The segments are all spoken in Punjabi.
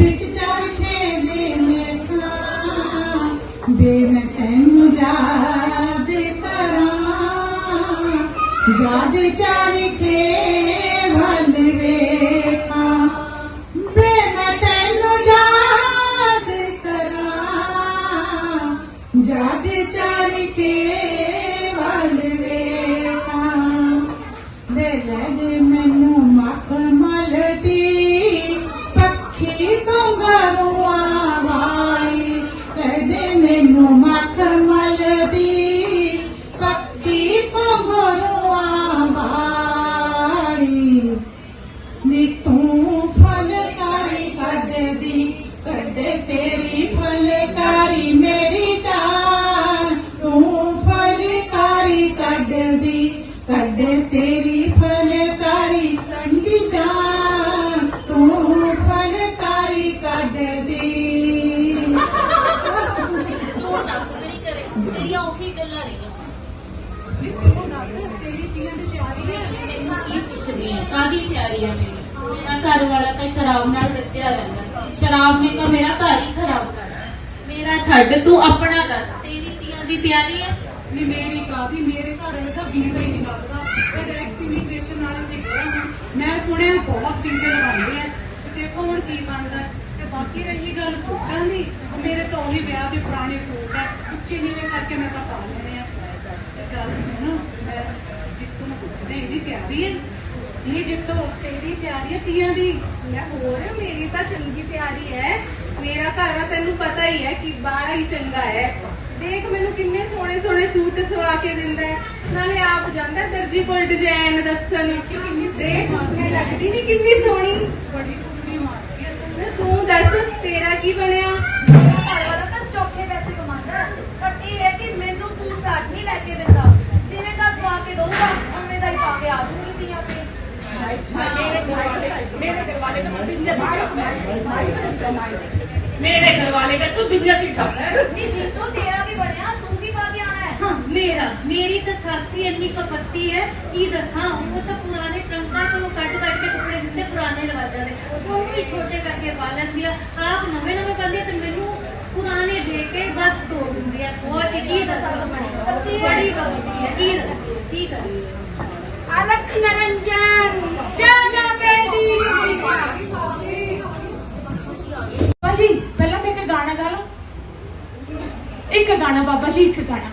ਵਿੱਚ ਚਰਖੇ ਦੇ ਮੈਂ ਖਾਂ ਦੇ ਮੈਂ ਤੈਨੂੰ ਜਾ ਦੇ ਤਰਾਂ ਜਾ ਦੇ ਚਰਖੇ ਵੱਲ ਪੁੱਛਦੀ ਪਿਆਰੀ ਹੈ ਮੇਰੀ। ਮੇਰਾ ਘਰ ਵਾਲਾ ਤਾਂ ਸ਼ਰਾਬ ਨਾਲ ਰਚਿਆ ਰਹਿੰਦਾ। ਸ਼ਰਾਬ ਨੇ ਤਾਂ ਮੇਰਾ ਘਰ ਹੀ ਖਰਾਬ ਕਰਤਾ ਮੇਰਾ ਛੱਡ, ਤੂੰ ਆਪਣਾ ਦੱਸ, ਤੇਰੀ ਧੀਆਂ ਦੀ ਪਿਆਰੀ ਹੈ ਨੀ ਮੇਰੀ ਕਾਦੀ ਮੇਰੇ ਘਰ ਵਾਲੇ ਦਾ ਵੀਜ਼ਾ ਹੀ ਨਹੀਂ ਲੱਗਦਾ। ਇਹ ਐਕਸ ਇਮੀਗ੍ਰੇਸ਼ਨ ਵਾਲੇ ਤੇ ਗਿਆ ਹਾਂ। ਮੈਂ ਸੁਣਿਆ ਬਹੁਤ ਵੀਜ਼ੇ ਲਗਾਉਂਦੇ ਆ। ਤੇ ਦੇਖੋ ਹੁਣ ਕੀ ਬਣਦਾ ਤੇ ਬਾਕੀ ਰਹੀ ਗੱਲ ਸੂਟਾਂ ਦੀ ਮੇਰੇ ਤਾਂ ਉਹੀ ਵਿਆਹ ਦੇ ਪੁਰਾਣੇ ਸੂਟ ਆ। ਉੱਚੇ ਨੀਵੇਂ ਕਰਕੇ ਮੈਂ ਤਾਂ ਪਾ ਲੈਣੇ ਆ। ਗੱਲ ਸੁਣੋ, ਮੈਂ ਜਿੱਤੋਂ ਪੁੱਛਦੇ ਇਹਦੀ ਤਿਆਰੀ ਹੈ ਇਹ ਜਿੱਤੋਂ ਤੇਰੀ ਤਿਆਰੀ ਹੈ ਤੀਆਂ ਦੀ। ਯਾ ਹੋਰ ਮੇਰੀ ਤਾਂ ਚੰਗੀ ਤਿਆਰੀ ਹੈ ਮੇਰਾ ਘਰ ਆ ਤੈਨੂੰ ਪਤਾ ਹੀ ਹੈ ਕਿ ਬਾਹਲਾ ਹੀ ਚੰਗਾ ਹੈ ਦੇਖ ਮੈਨੂੰ ਕਿੰਨੇ ਸੋਹਣੇ ਸੋਹਣੇ ਸੂਟ ਸਵਾ ਕੇ ਦਿੰਦਾ ਹੈ ਨਾਲੇ ਆਪ ਜਾਂਦਾ ਦਰਜੀ ਕੋਲ ਡਿਜ਼ਾਈਨ ਦੱਸਣ। ਦੇਖ ਮੈਂ ਲੱਗਦੀ ਨਹੀਂ ਕਿੰਨੀ ਸੋਹਣੀ। ਬੜੀ ਕੁੜੀ ਮਾਰਦੀ ਹੈ ਤੂੰ। ਦੱਸ ਤੇਰਾ ਕੀ ਬਣਿਆ? ਘਰ ਵਾਲਾ ਤਾਂ ਚੌਥੇ ਪੈਸੇ ਕਮਾਉਂਦਾ। ਪਰ ਇਹ ਹੈ ਕਿ ਮੈਨੂੰ ਸੂਟ ਸਾਟ ਨਹੀਂ ਲੈ ਕੇ ਦਿੰਦਾ। ਜਿਵੇਂ ਦਾ ਸਵਾ ਕੇ ਦਊਗਾ ਉਵੇਂ ਦਾ ਹੀ ਪਾ ਕੇ ਆ ਦੂੰਗੀ ਤੀਆਂ ਤੇ। ਮੇਰੇ ਘਰ ਵਾਲੇ ਦਾ ਤੂੰ ਬਿਜ਼ਨਸ ਹੀ ਕਰਦਾ ਹੈ ਨਹੀਂ ਜੀਤੋ ਤੇਰਾ ਕੀ ਬਣਿਆ ਤੂੰ ਕੀ ਪਾ ਕੇ ਆਣਾ ਹੈ ਹਾਂ ਮੇਰਾ ਮੇਰੀ ਤਾਂ ਸਾਸੀ ਇੰਨੀ ਕਪੱਤੀ ਹੈ ਕੀ ਦੱਸਾਂ ਉਹ ਤਾਂ ਪੁਰਾਣੇ ਟਰੰਕਾਂ ਚੋਂ ਕੱਢ ਕੱਢ ਕੇ ਕੱਪੜੇ ਦਿੱਤੇ ਪੁਰਾਣੇ ਰਿਵਾਜਾਂ ਦੇ ਉਹਨੂੰ ਵੀ ਛੋਟੇ ਕਰਕੇ ਪਾ ਲੈਂਦੀ ਆ ਆਪ ਨਵੇਂ ਨਵੇਂ ਪਾਉਂਦੀ ਆ ਤੇ ਮੈਨੂੰ ਪੁਰਾਣੇ ਦੇ ਕੇ ਬਸ ਧੋ ਦਿੰਦੀ ਆ ਬਹੁਤ ਹੀ ਕੀ ਦੱਸਾਂ ਬੜੀ ਕਪੱਤੀ ਹੈ ਕੀ ਦੱਸਾਂ ਕੀ ਕਰੀਏ ਅਲਖ ਨਰੰਜਨ ਜਾਨਾ ਬੇਦੀ ਬਾਬਾ ਜੀ ਪਹਿਲਾਂ ਮੈਂ ਇੱਕ ਗਾਣਾ ਗਾ ਲਓ ਇੱਕ ਗਾਣਾ, ਬਾਬਾ ਜੀ, ਇੱਕ ਗਾਣਾ।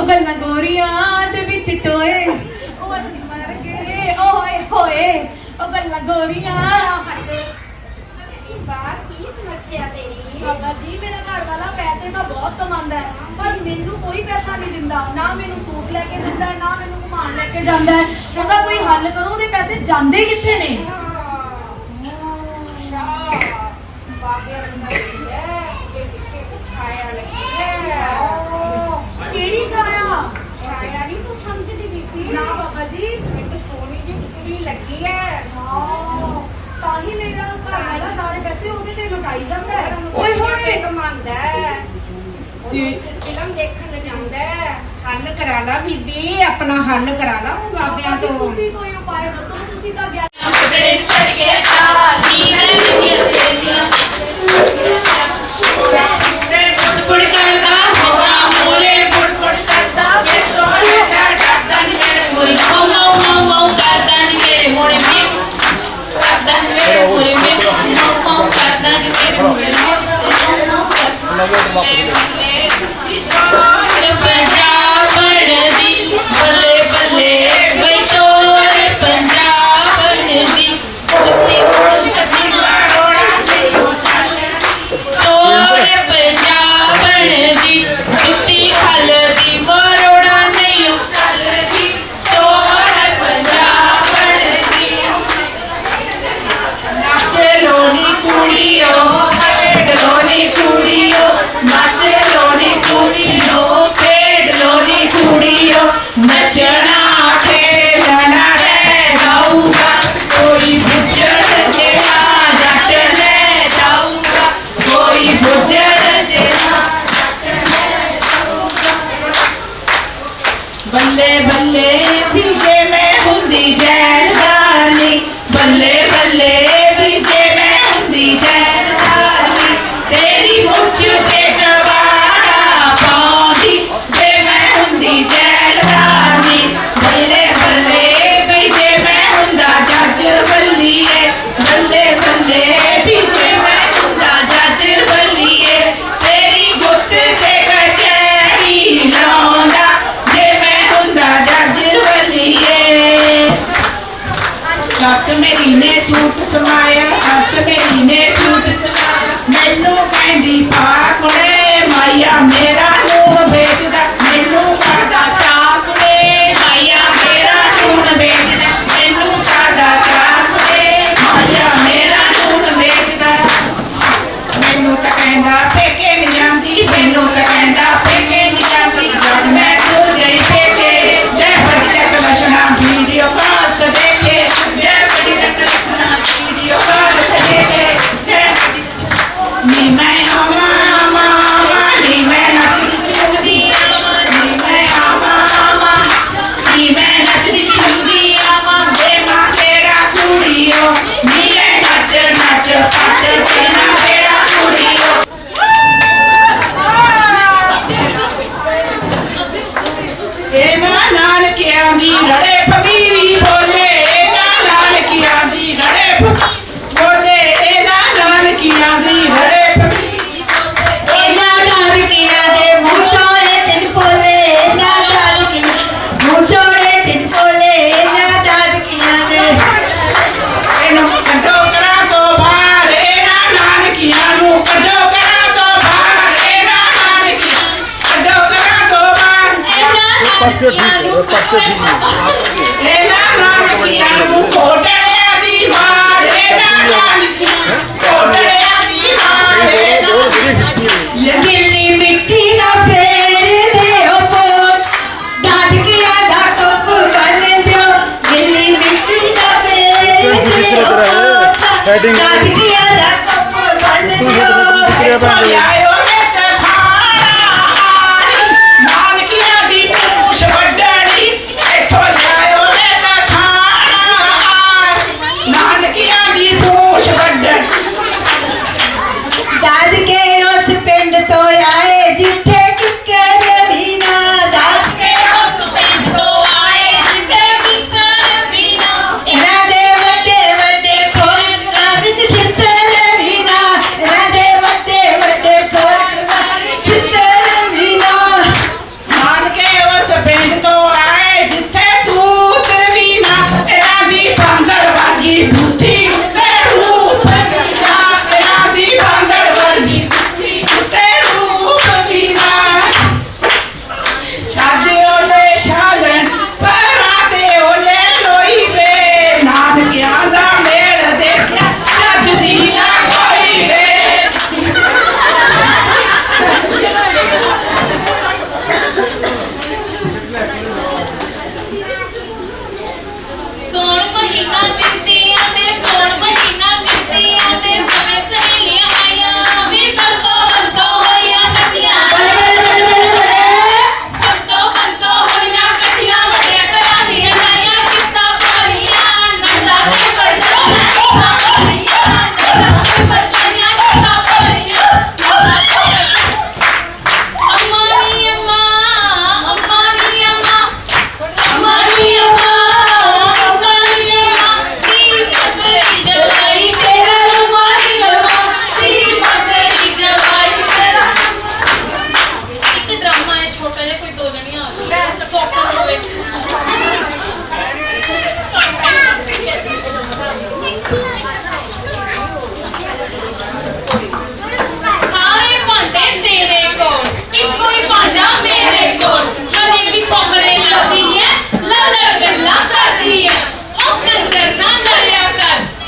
ਉਹ ਗੱਲਾਂ ਗੋਰੀਆਂ ਦੇ ਵਿੱਚ ਟੋਏ। ਉਹ ਅਸੀਂ ਮਰ ਗਏ। ਓਏ ਹੋਏ। ਉਹ ਗੱਲਾਂ ਗੋਰੀਆਂ। ਬਾਹਰ ਬਾਬਾ ਜੀ ਮੇਰਾ ਘਰ ਵਾਲਾ ਪੈਸੇ ਤਾਂ ਬਹੁਤ ਕਮਾਉਂਦਾ ਹੈ ਪਰ ਮੈਨੂੰ ਕੋਈ ਪੈਸਾ ਨਹੀਂ ਦਿੰਦਾ। ਨਾ ਮੈਨੂੰ ਸੂਟ ਲੈ ਕੇ ਦਿੰਦਾ ਹੈ ਨਾ ਮੈਨੂੰ ਘੁਮਾਉਣ ਲੈ ਕੇ ਜਾਂਦਾ ਹੈ। ਉਹਦਾ ਕੋਈ ਹੱਲ ਕਰੋ ਉਹਦੇ ਪੈਸੇ ਜਾਂਦੇ ਕਿੱਥੇ ਨੇ? ਕਿਹੜੀ ਛਾਇਆ? ਛਾਇਆ ਨਹੀਂ ਤੂੰ ਸਮਝਦੀ ਬੀਬੀ। ਨਾ ਬਾਬਾ ਜੀ। ਇੱਕ ਸੋਹਣੀ ਜਿਹੀ ਕੁੜੀ ਲੱਗੀ ਹੈ। ਤਾਂ ਹੀ ਮੇਰਾ ਘਰ ਵਾਲਾ ਸਾਰੇ ਪੈਸੇ ਉਹਦੇ ਤੇ ਲੁਟਾਈ ਜਾਂਦਾ ਹੈ ਓਏ ਹੋਏ ਕਮਾਂਦਾ ਹੈ ਫਿਲਮ ਦੇਖਣ ਜਾਂਦਾ ਹੱਲ ਕਰਾ ਲਾ ਬੀਬੀ ਆਪਣਾ ਹੱਲ ਕਰਾ ਲਾ ਉਹ ਬਾਬਿਆਂ ਤੋਂ। ਤੁਸੀਂ ਕੋਈ ਉਪਾਅ ਦੱਸੋ ਤੁਸੀਂ ਤਾਂ ਵਿਆਹ ਕੱਪੜੇ ਚੜ ਕੇ ਸ਼ਾਦੀ ਮੈਂ ਦੀਆਂ ਸੇਲੀਆਂ ਬੁੜ ਕਰਦਾ ਹੋਣਾ Professor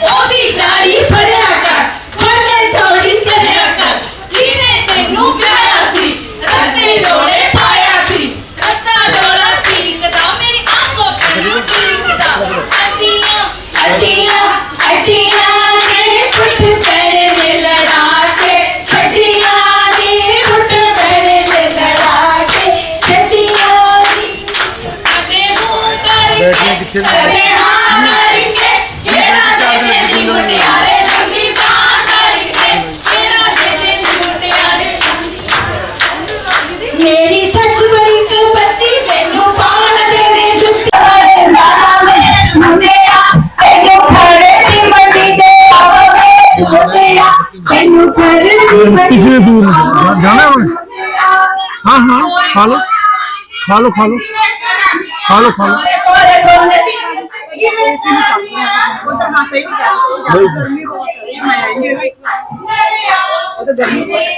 어디? किसी ने दूर नहीं जाना है हाँ हाँ खा लो खा लो खा लो खा लो खा लो भाई